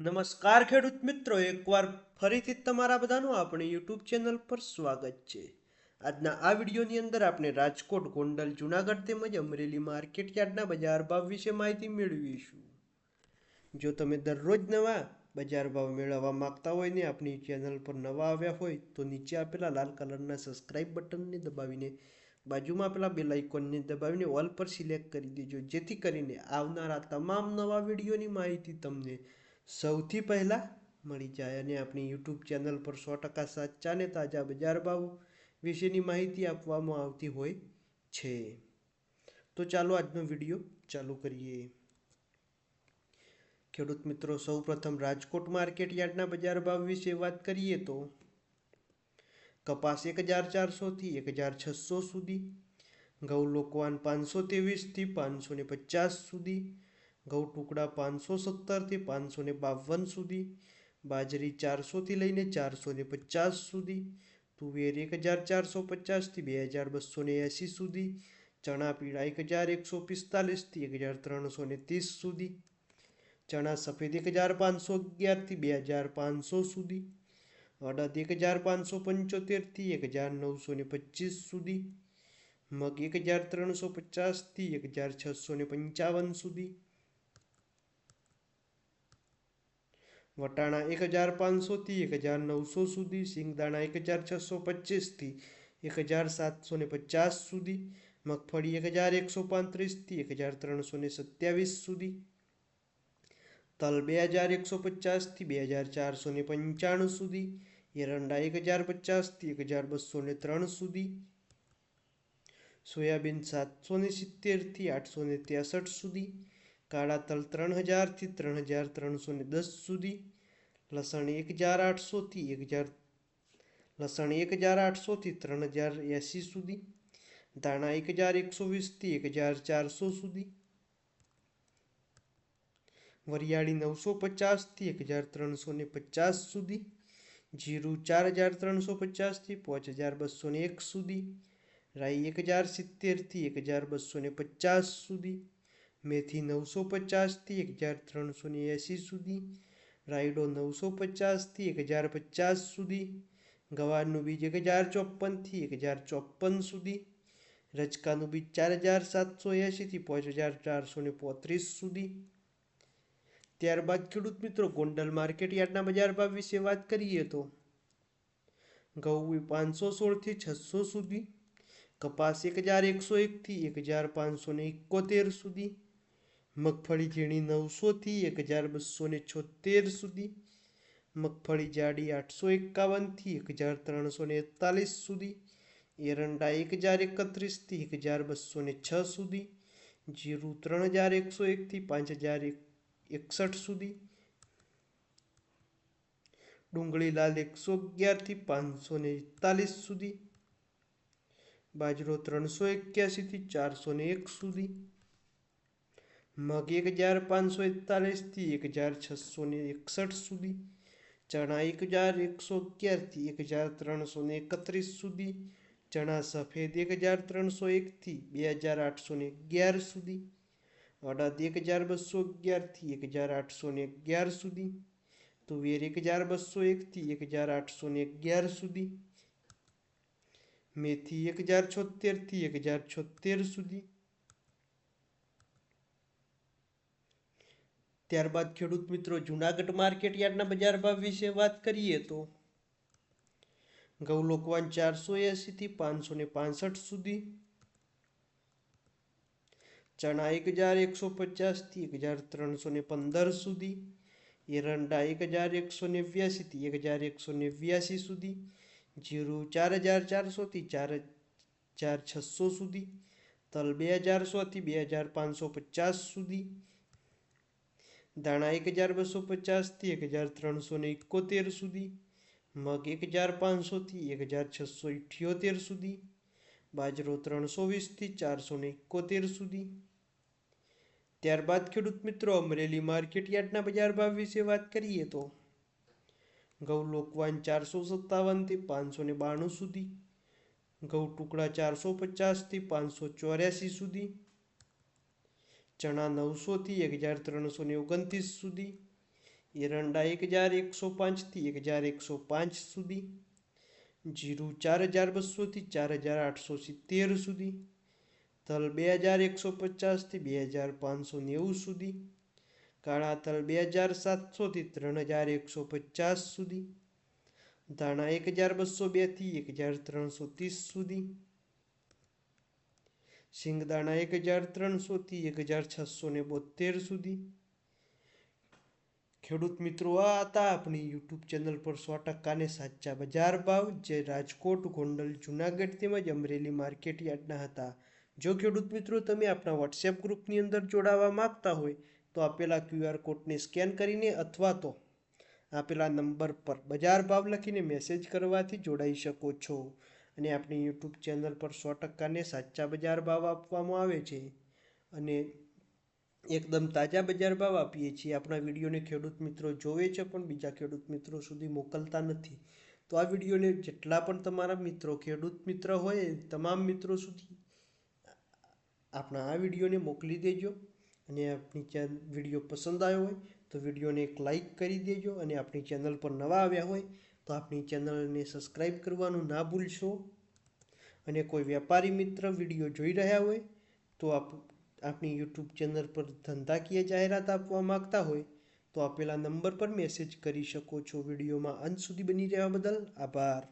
નમસ્કાર ખેડૂત મિત્રો, એકવાર ફરીથી તમારા બધાનું આપણી યુટ્યુબ ચેનલ પર સ્વાગત છે. આજના આ વિડીયોની અંદર આપણે રાજકોટ, ગોંડલ, જુનાગઢ તેમજ અમરેલી માર્કેટ યાર્ડના બજાર ભાવ વિશે માહિતી મેળવીશું. જો તમે દરરોજ નવા બજાર ભાવ મેળવવા માંગતા હોય ને આપણી ચેનલ પર નવા આવ્યા હોય, તો નીચે આપેલા લાલ કલરના સબસ્ક્રાઇબ બટનને દબાવીને બાજુમાં આપેલા બેલ આઇકોનને દબાવીને ઓલ પર સિલેક્ટ કરી દેજો, જેથી કરીને આવનારા તમામ નવા વિડીયોની માહિતી તમને સૌથી પહેલાં મળી જાય અને આપણી યુટ્યુબ ચેનલ પર સો ટકા સાચા અને તાજા બજાર ભાવ વિશેની માહિતી આપવામાં આવતી હોય છે. તો ચાલો આજનો વીડિયો ચાલુ કરીએ. ખેડૂત મિત્રો, સૌપ્રથમ રાજકોટ માર્કેટ યાર્ડના બજાર ભાવ વિશે વાત કરીએ તો કપાસ એક હજાર ચારસોથી એક હજાર છસો સુધી, ઘઉં લોકવાન પાંચસો ત્રેવીસથી પાંચસો ને પચાસ સુધી ઘઉં ટુકડા પાંચસો સત્તરથી પાંચસો ને બાવન સુધી, બાજરી ચારસોથી લઈને ચારસો ને પચાસ સુધી, તુવેર એક હજાર ચારસો પચાસથી બે હજાર બસો ને એંસી સુધી, ચણા પીળા એક હજાર એકસો પિસ્તાલીસથી એક હજાર ત્રણસો ને ત્રીસ સુધી, ચણા સફેદ એક હજાર પાંચસો અગિયારથી બે હજાર પાંચસો સુધી, અડદ એક હજાર પાંચસો પંચોતેરથી એક હજાર નવસો ને પચીસ સુધી, મગ એક હજાર ત્રણસો પચાસથી એક હજાર છસો ને પંચાવન સુધી વટાણા એક હજાર પાંચસોથી એક હજાર નવસો સુધી સિંગદાણા એક હજાર છસો પચીસથી એક હજાર સાતસો ને પચાસ સુધી, મગફળી એક હજાર એકસો પાંત્રીસથી એક હજાર ત્રણસો ને સત્યાવીસ સુધી, તલ બે હજાર એકસો પચાસથી બે હજાર ચારસો ને પંચાણું સુધી, એરંડા એક હજાર પચાસથી એક હજાર બસો ને ત્રણ સુધી, સોયાબીન સાતસો ને સિત્તેરથી આઠસો ને ત્રેસઠ સુધી કાળા તલ ત્રણ હજારથી ત્રણ હજાર ત્રણસો ને દસ સુધી, લસણ એક હજાર આઠસોથી એક હજાર, લસણ એક હજાર આઠસોથી ત્રણ હજાર એંસી સુધી, ધાણા એક હજાર એકસો વીસથી એક હજાર ચારસો સુધી, વરિયાળી નવસો પચાસથી એક હજાર ત્રણસો ને પચાસ સુધી, જીરું ચાર હજાર ત્રણસો પચાસથી પાંચ હજાર બસો ને એક સુધી, રાઈ એક હજાર સિત્તેરથી એક હજાર બસો ને પચાસ સુધી મેથી નવસો પચાસથી એક હજાર ત્રણસો ને એંસી સુધી, રાયડો નવસો પચાસથી એક હજાર પચાસ સુધી, ગવારનું બીજ એક હજાર ચોપનથી એક હજાર ચોપન સુધી રચકાનું બીજ ચાર હજાર સાતસો એંશીથી પાંચ હજાર ચારસો ને પોત્રીસ સુધી. ત્યારબાદ ખેડૂત મિત્રો, ગોંડલ માર્કેટ યાર્ડના બજાર ભાવ વિશે વાત કરીએ તો ઘઉં પાંચસો સોળથી છસો સુધી, કપાસ એક હજાર એકસો એકથી એક હજાર પાંચસો ને એકોતેર સુધી મગફળી ઝીણી નવસોથી એક હજાર બસો ને છોતેર સુધી, મગફળી જાડી આઠસો એકાવનથી એક હજાર ત્રણસો ને એકતાલીસ સુધી, એરંડા એક હજાર એકત્રીસથી એક હજાર બસો ને છ સુધી, જીરું ત્રણ હજાર એકસો એકથી પાંચ હજાર એક, એકસઠ સુધી, ડુંગળી લાલ એકસો અગિયારથી પાંચસો ને એકતાલીસ સુધી, બાજરો ત્રણસો એક્યાસીથી ચારસો ને એક સુધી મગ એક હજાર પાંચસો એકતાલીસથી એક હજાર છસો ને એકસઠ સુધી ચણા એક હજાર એકસો અગિયારથી એક હજાર ત્રણસો ને એકત્રીસ સુધી ચણા સફેદ એક હજાર ત્રણસો એકથી બે હજાર આઠસો ને અગિયાર સુધી અડદ એક હજાર બસો અગિયારથી એક હજાર આઠસો ને અગિયાર સુધી તુવેર એક હજાર બસો એકથી એક હજાર આઠસો ને અગિયાર સુધી મેથી એક હજાર છોતેરથી એક હજાર છોતેર સુધી ત્યારબાદ ખેડૂત મિત્રો, જુનાગઢ માર્કેટ યાર્ડના બજાર ભાવ વિશે વાત કરીએ તો ઘઉં લોકવાન ચારસો એંશીથી પાંચસો ને પાસઠ સુધી, ચણા એક હજાર એકસો પચાસથી એક હજાર ત્રણસો ને પંદર સુધી, એરંડા એક હજાર એકસો નેવ્યાસીથી એક હજાર એકસો નેવ્યાસી સુધી, જીરું ચાર હજાર ચારસોથી ચાર હજાર છસો સુધી, તલ બે હજાર સોથી બે હજાર પાંચસો પચાસ સુધી દાણા એક હજાર બસો પચાસથી એક હજાર ત્રણસો ને એકોતેર સુધી, મગ એક હજાર પાંચસોથી એક હજાર છસો ઇઠ્યોતેર સુધી, બાજરો ત્રણસો વીસથી ચારસો ને એકોતેર સુધી. ત્યારબાદ ખેડૂત મિત્રો, અમરેલી માર્કેટ યાર્ડના બજાર ભાવ વિશે વાત કરીએ તો, ઘઉં લોકવાન ચારસો સત્તાવનથી પાંચસો ને બાણું સુધી, ઘઉં ટુકડા ચારસો પચાસથી પાંચસો ચોર્યાસી સુધી ચણા નવસોથી એક હજાર ત્રણસો ને ઓગણત્રીસ સુધી, એરંડા એક હજાર એકસો પાંચથી એક હજાર એકસો પાંચ સુધી, જીરું ચાર હજાર બસોથી ચાર હજાર આઠસો સિત્તેર સુધી, તલ બે હજાર એકસો પચાસથી બે હજાર પાંચસો નેવું સુધી, કાળા તલ બે હજાર સાતસોથી ત્રણ હજાર એકસો પચાસ સુધી, ધાણા એક હજાર બસો બેથી એક હજાર ત્રણસો ત્રીસ સુધી સિંગદાણા એક હજાર ત્રણસોથી એક હજાર છસો ને બોતેર સુધી. ખેડૂત મિત્રો, આ હતા આપણી યુટ્યુબ ચેનલ પર સો ટકાને સાચા બજાર ભાવ. જે રાજકોટ, ગોંડલ, જુનાગઢ તેમજ અમરેલી માર્કેટ યાર્ડના હતા. જો ખેડૂત મિત્રો, તમે આપણા વોટ્સએપ ગ્રુપની અંદર જોડાવા માગતા હોય, તો આપેલા ક્યુઆર કોડને સ્કેન કરીને અથવા તો આપેલા નંબર પર બજાર ભાવ લખીને મેસેજ કરવાથી જોડાઈ શકો છો. અને આપણી યુટ્યુબ ચેનલ પર સો ટકાને સાચા બજાર ભાવ આપવામાં આવે છે અને એકદમ તાજા બજાર ભાવ આપીએ છીએ. આપણા વિડીયોને ખેડૂત મિત્રો જોવે છે પણ બીજા ખેડૂત મિત્રો સુધી મોકલતા નથી. તો આ વિડીયોને જેટલા પણ તમારા મિત્રો, ખેડૂત મિત્ર હોય, તમામ મિત્રો સુધી આપણા આ વિડીયોને મોકલી દેજો અને આપણી ચેન વીડિયો પસંદ આવ્યો હોય તો વિડીયોને એક લાઈક કરી દેજો અને આપણી ચેનલ પર નવા આવ્યા હોય તો આપણી ચેનલને સબસ્ક્રાઈબ કરવાનું ના ભૂલશો. અને કોઈ વેપારી મિત્ર વીડિયો જોઈ રહ્યા હોય, તો આપ આપણી યુટ્યુબ ચેનલ પર ધંધાકીય જાહેરાત આપવા માગતા હોય, તો આપેલા નંબર પર મેસેજ કરી શકો છો. વિડીયોમાં અંત સુધી બની રહેવા બદલ આભાર.